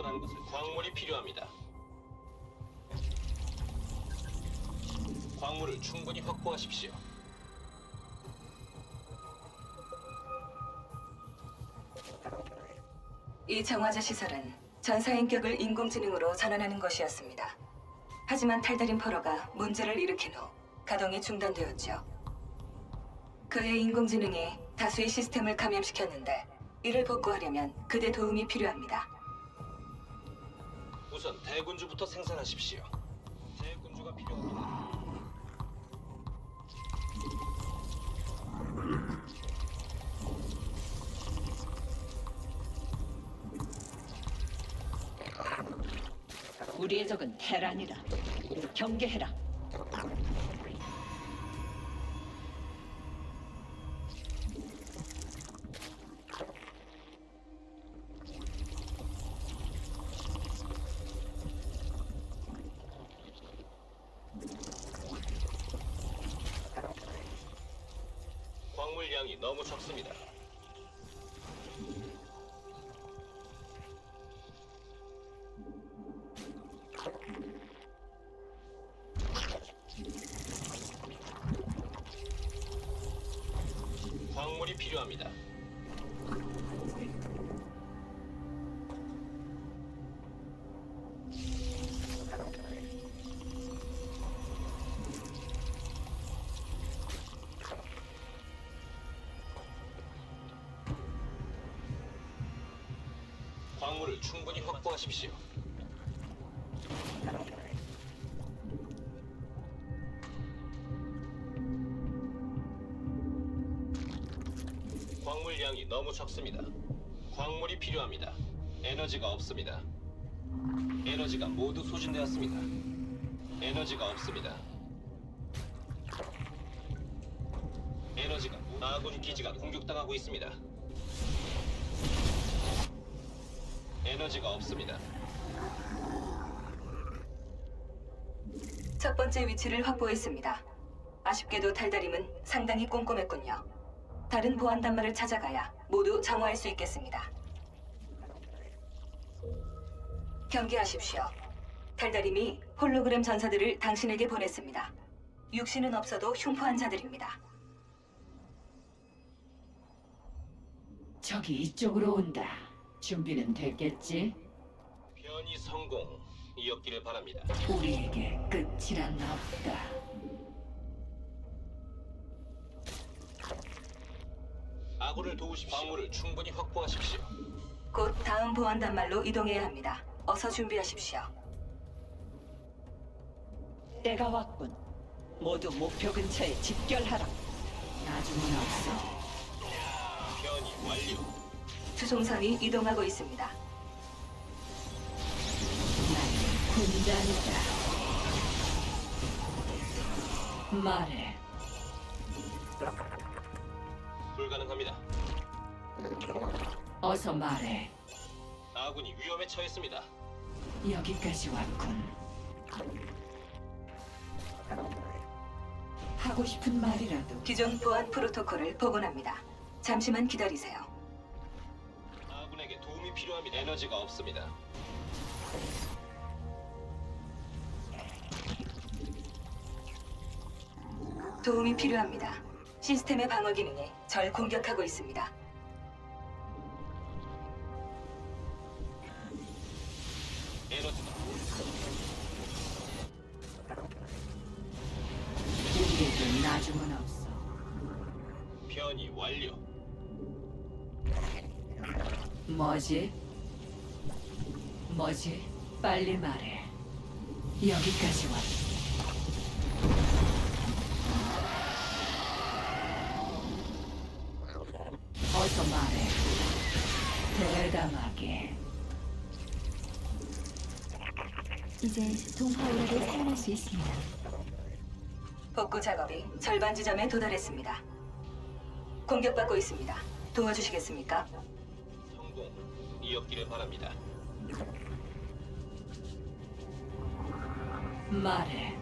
접근한 것을 광물이 필요합니다. 광물을 충분히 확보하십시오. 이 정화자 시설은 전사인격을 인공지능으로 전환하는 것이었습니다. 하지만 탈다린 포로가 문제를 일으킨 후 가동이 중단되었죠. 그의 인공지능이 다수의 시스템을 감염시켰는데 이를 복구하려면 그대 도움이 필요합니다. 우선 대군주부터 생산하십시오. 대군주가 필요합니다. 우리의 적은 테란이다. 경계해라. 물량이 너무 적습니다. 광물을 충분히 확보하십시오. 광물량이 너무 적습니다. 광물이 필요합니다. 에너지가 없습니다. 에너지가 모두 소진되었습니다. 에너지가 없습니다. 에너지가 아군 기지가 공격당하고 있습니다. 에너지가 없습니다. 첫 번째 위치를 확보했습니다. 아쉽게도 달다림은 상당히 꼼꼼했군요. 다른 보안 단말을 찾아가야 모두 정화할 수 있겠습니다. 경계하십시오. 달다림이 홀로그램 전사들을 당신에게 보냈습니다. 육신은 없어도 흉포한 자들입니다. 적이 이쪽으로 온다. 준비는 됐겠지? 변이 성공 이었기를 바랍니다. 우리에게 끝이란 없다. 아군을 도우십시오. 광물을 충분히 확보하십시오. 곧 다음 보안 단말로 이동해야 합니다. 어서 준비하십시오. 때가 왔군. 모두 목표 근처에 집결하라. 나중은 없어. 변이 완료. 수송선이 이동하고 있습니다. 나는 군단이다. 말해. 불가능합니다. 어서 말해. 아군이 위험에 처했습니다. 여기까지 왔군. 하고 싶은 말이라도 기존 보안 프로토콜을 복원합니다. 잠시만 기다리세요. 필요합니다. 에너지가 없습니다. 도움이 필요합니다. 시스템의 방어 기능이 절 공격하고 있습니다. 에너지가 우리에게 나중은 없어. 변이 완료. 뭐지? 뭐지? 빨리 말해. 여기까지 왔어. 어서 말해. 대담하게. 이제 동파오라를 사용할 수 있습니다. 복구 작업이 절반 지점에 도달했습니다. 공격받고 있습니다. 도와주시겠습니까? 성공 이었기를 바랍니다. 말해.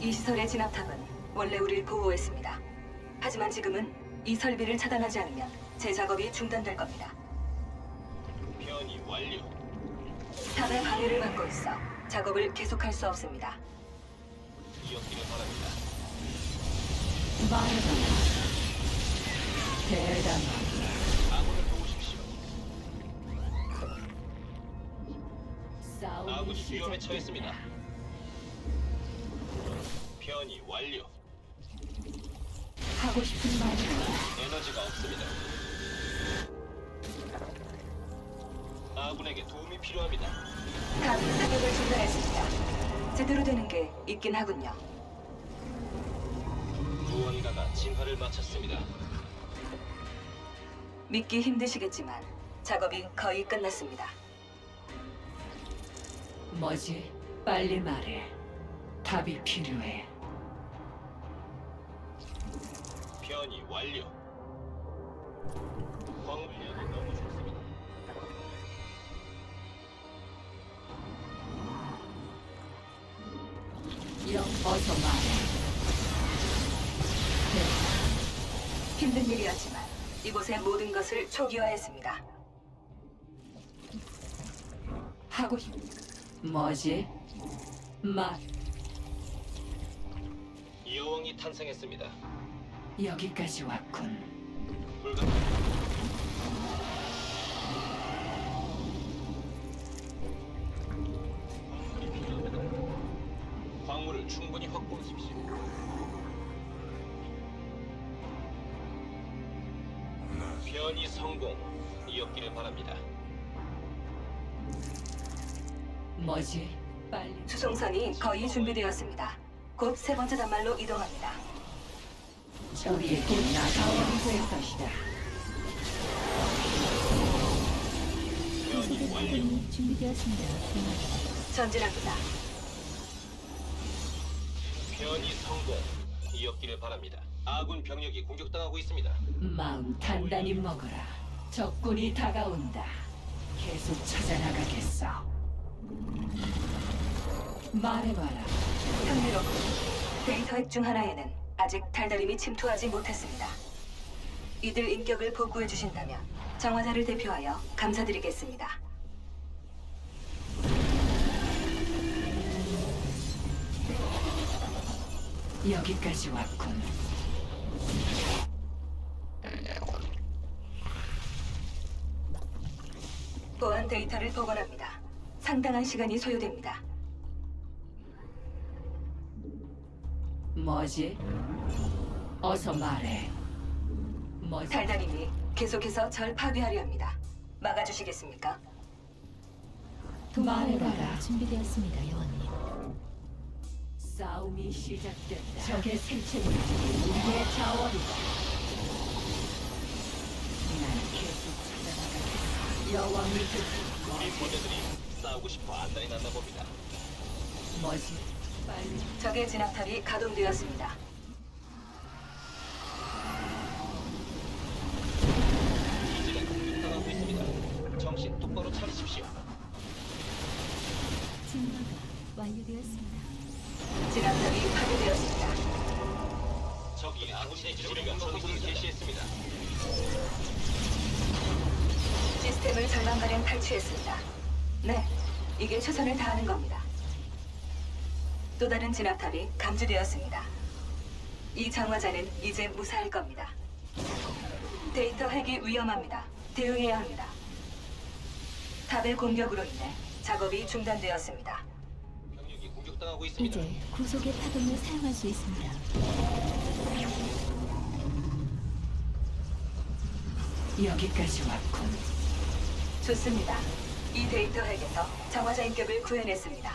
이 시설의 진압탑은 원래 우리를 보호했습니다. 하지만 지금은 이 설비를 차단하지 않으면 제 작업이 중단될 겁니다. 변이 완료. 탑의 방해를 받고 있어 작업을 계속할 수 없습니다. 이었기를 바랍니다. 말해봐라. 대담하 아군이 위험에. 처했습니다. 변이 완료. 하고 싶은 말이야. 에너지가 없습니다. 아군에게 도움이 필요합니다. 탑이 사격을 중단했습니다. 제대로 되는 게 있긴 하군요. 무언가가 진화를 마쳤습니다. 믿기 힘드시겠지만 작업이 거의 끝났습니다. 뭐지? 빨리 말해. 답이 필요해. 변이 완료. 광물량이 너무 좋습니다. 영 어서 말해. 힘든 일이었지만 이곳의 모든 것을 초기화했습니다. 하고 싶. 뭐지? 말. 여왕이 탄생했습니다. 여기까지 왔군. 불가 광물이 뭐지? 빨리. 수송선이 거의 준비되었습니다. 곧 세 번째 단말로 이동합니다. 우리에게 나가오는 될 것이다. 준비되었습니다. 전진합니다. 변이 성공. 이었기를 바랍니다. 아군 병력이 공격당하고 있습니다. 마음 단단히 먹어라. 적군이 다가온다. 계속 찾아나가겠어. 말해봐라. 흥미롭고 데이터 핵중 하나에는 아직 달달임이 침투하지 못했습니다. 이들 인격을 복구해 주신다면 정화자를 대표하여 감사드리겠습니다. 여기까지 왔군. 보안 데이터를 복원합니다. 상당한 시간이 소요됩니다. 뭐지? 어서 말해. 뭐지? 달달임이 계속해서 절 파괴하려 합니다. 막아주시겠습니까? 말해봐라. 준비되었습니다, 여원님. 싸움이 시작된다. 적의 생체 물질이 우리의 자원이다. 난 계속 찾아나가겠어. 여왕이 듣고 우리 모녀들이 싸우고 싶어 안달이 났나 봅니다. 뭐지? 빨리 적의 진압탑이 가동되었습니다. 기지가 공격당하고 있습니다. 정신 똑바로 차리십시오. 진화가 완료되었습니다. 진압탑이 파괴되었습니다. 적이 아군의 기지를 공격을 개시했습니다. 시스템을 절반가량 탈취했습니다. 네, 이게 최선을 다하는 겁니다. 또 다른 진압탑이 감지되었습니다. 이 장화자는 이제 무사할 겁니다. 데이터 핵이 위험합니다. 대응해야 합니다. 탑의 공격으로 인해 작업이 중단되었습니다. 병력이 공격당하고 있습니다. 이제 구속의 파동을 사용할 수 있습니다. 여기까지 왔군. 좋습니다. 이 데이터 핵에서 장화자 인격을 위험.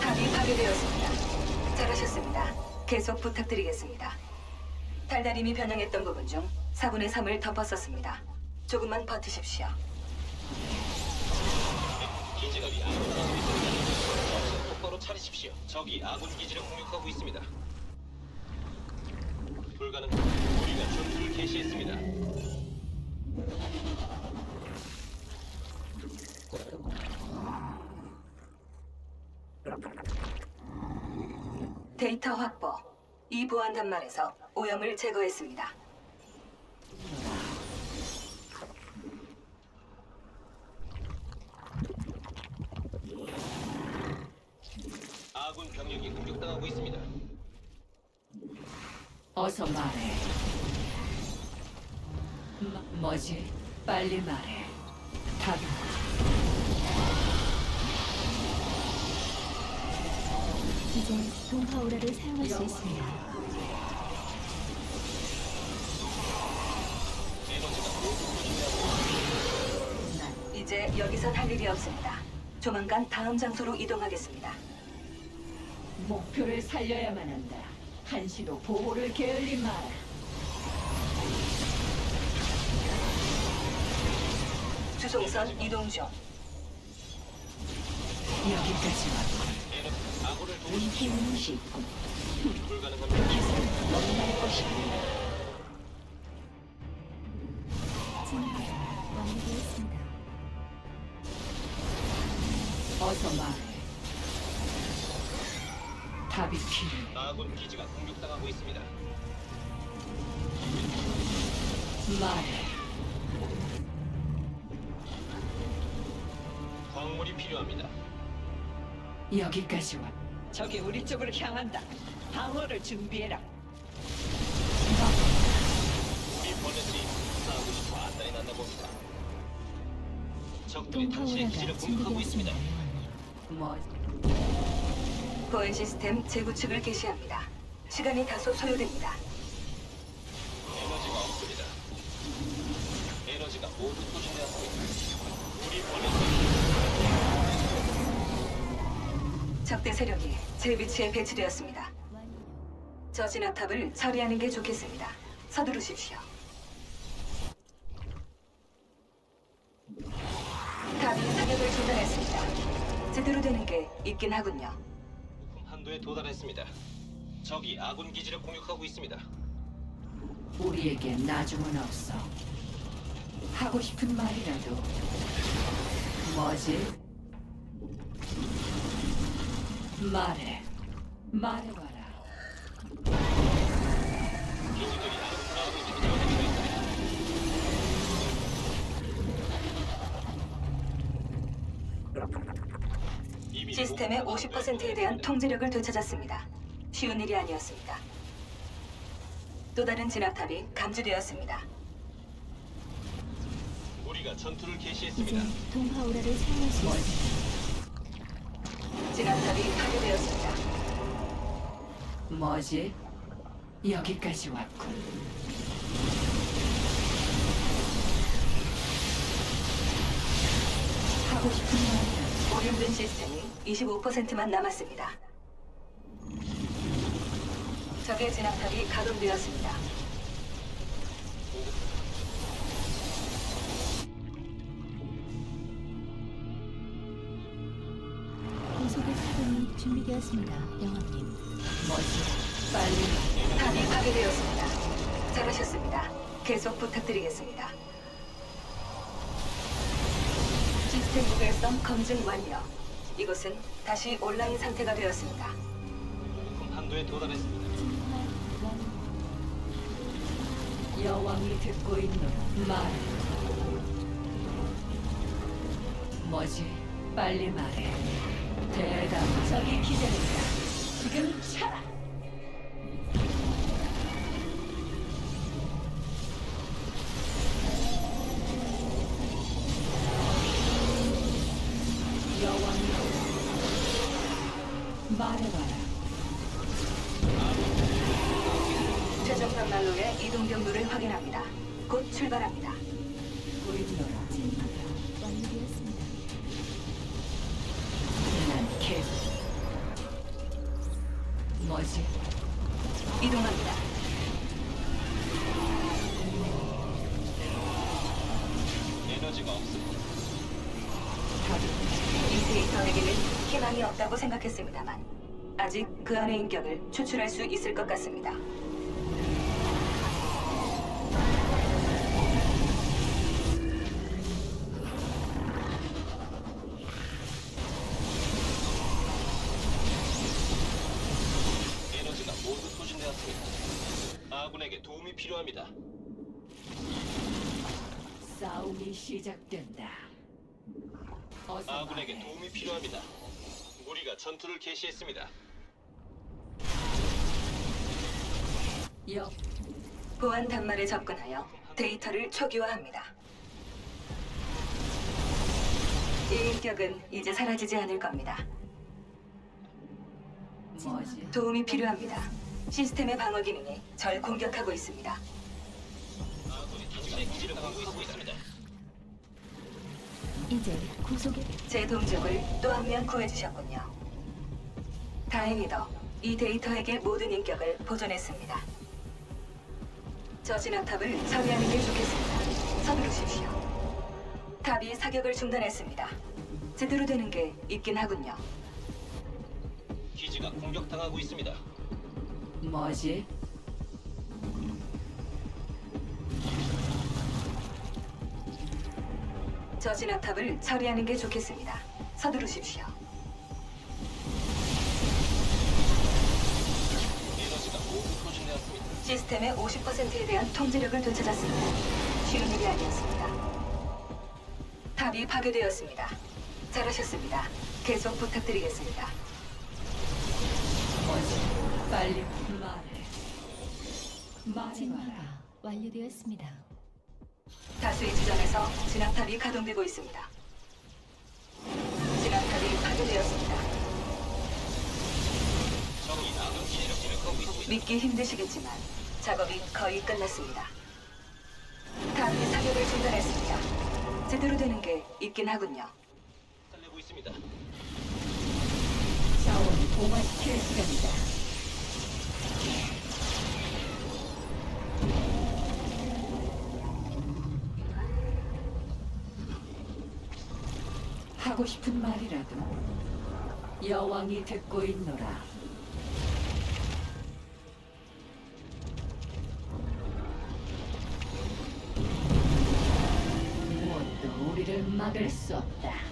탑이 파괴되었습니다. 잘하셨습니다. 계속 부탁드리겠습니다. 달달임이 변형했던 부분 중 4분의 3을 덮었었습니다. 조금만 버티십시오. 아군당하고 있습니다. 정신 똑바로 차리십시오. 적이 아군 기지를 공격하고 있습니다. 불가능. 우리가 전투를 개시했습니다. 데이터 확보. 이 보안 단말에서 오염을 제거했습니다. 아군 병력이 공격당하고 있습니다. 어서 말해. 뭐, 뭐지? 빨리 말해. 답이 이제 동파 오라를 사용할 수 있습니다. 이제 여기선 할 일이 없습니다. 조만간 다음 장소로 이동하겠습니다. 목표를 살려야만 한다. 한시도 보호를 게을리 마라. 주송선 이동 중. 여기까지 왔고 에너지 아군을 도우십시오. 은퇴는 쉽고 불가능합니다. 너무날 것이 진화가 완료되었습니다. 어서 말해. 답이 필요해. 아군 기지가 공격당하고 있습니다. 말해. 광물이 필요합니다. 여기까지 와. 적이 우리 쪽으로 향한다. 방어를 준비해라. 우리 벌레들이 싸우고 싶어 안달이 났나 봅니다. 적들이 당신의 기지를 공격하고 있습니다. 뭐 보안 시스템 재구축을 개시합니다. 시간이 다소 소요됩니다. 에너지가 없습니다. 에너지가 모두 소진되었습니다. 우리 벌레들이 적대 세력이 제 위치에 배치되었습니다. 저 진압탑을 처리하는 게 좋겠습니다. 서두르십시오. 탑이 사격을 중단했습니다. 제대로 되는 게 있긴 하군요. 부품 한도에 도달했습니다. 적이 아군 기지를 공격하고 있습니다. 우리에게 나중은 없어. 하고 싶은 말이라도 뭐지? 말해. 말해봐라. 시스템의 목표가 50%에 대한 통제력을 되찾았습니다. 쉬운 일이 아니었습니다. 또 다른 진압탑이 감지되었습니다. 우리가 전투를 이제 개시했습니다. 동파 오라를 사용할 수 있습니다. 진압탑이 파괴되었습니다. 뭐지? 여기까지 왔군. 하고 싶은 말이라도 오염된 시스템이 25%만 남았습니다. 적의 진압탑이 가동되었습니다. 준비되었습니다. 영원님. 뭐지? 빨리 탑이 파괴되었습니다. 잘하셨습니다. 계속 부탁드리겠습니다. 시스템 무결성 검증 완료. 이곳은 다시 온라인 상태가 되었습니다. 한도에 도달했습니다. 여왕이 듣고 있노라. 말해. 뭐지? 빨리 말해. 대담. 저기 기다린다. 지금 차라. 여왕이 말해봐라. 최종 단말로의 이동 경로를 확인합니다. 곧 출발합니다. 보이노라. 그 안의 인격을 추출할 수 있을 것 같습니다. 에너지가 모두 소진되었습니다. 아군에게 도움이 필요합니다. 싸움이 시작된다. 어서 아군에게 말해. 도움이 필요합니다. 우리가 전투를 개시했습니다. 여 보안 단말에 접근하여 데이터를 초기화합니다. 이 인격은 이제 사라지지 않을 겁니다. 뭐지? 도움이 필요합니다. 시스템의 방어 기능이 절 공격하고 있습니다. 이제 구속의 제 동족을 또 한 명 구해주셨군요. 다행히도 이 데이터에게 모든 인격을 보존했습니다. 저 진압탑을 처리하는 게 좋겠습니다. 서두르십시오. 탑이 사격을 중단했습니다. 제대로 되는 게 있긴 하군요. 기지가 공격당하고 있습니다. 뭐지? 저 진압탑을 처리하는 게 좋겠습니다. 서두르십시오. 시스템의 50%에 대한 통제력을 되찾았습니다. 쉬운 일이 아니었습니다. 탑이 파괴되었습니다. 잘하셨습니다. 계속 부탁드리겠습니다. 뭐지? 빨리 말해. 진화가 완료되었습니다. 다수의 지점에서 진압탑이 가동되고 있습니다. 진압탑이 파괴되었습니다. 적이 아군 기지를 공격하고 있습니다. 믿기 힘드시겠지만 작업이 거의 끝났습니다. 탑이 사격을 중단했습니다. 제대로 되는 게 있긴 하군요. 달리고 있습니다. 자원을 동화시킬 시간이다. 하고 싶은 말이라도 여왕이 듣고 있노라. 막을 수 없다.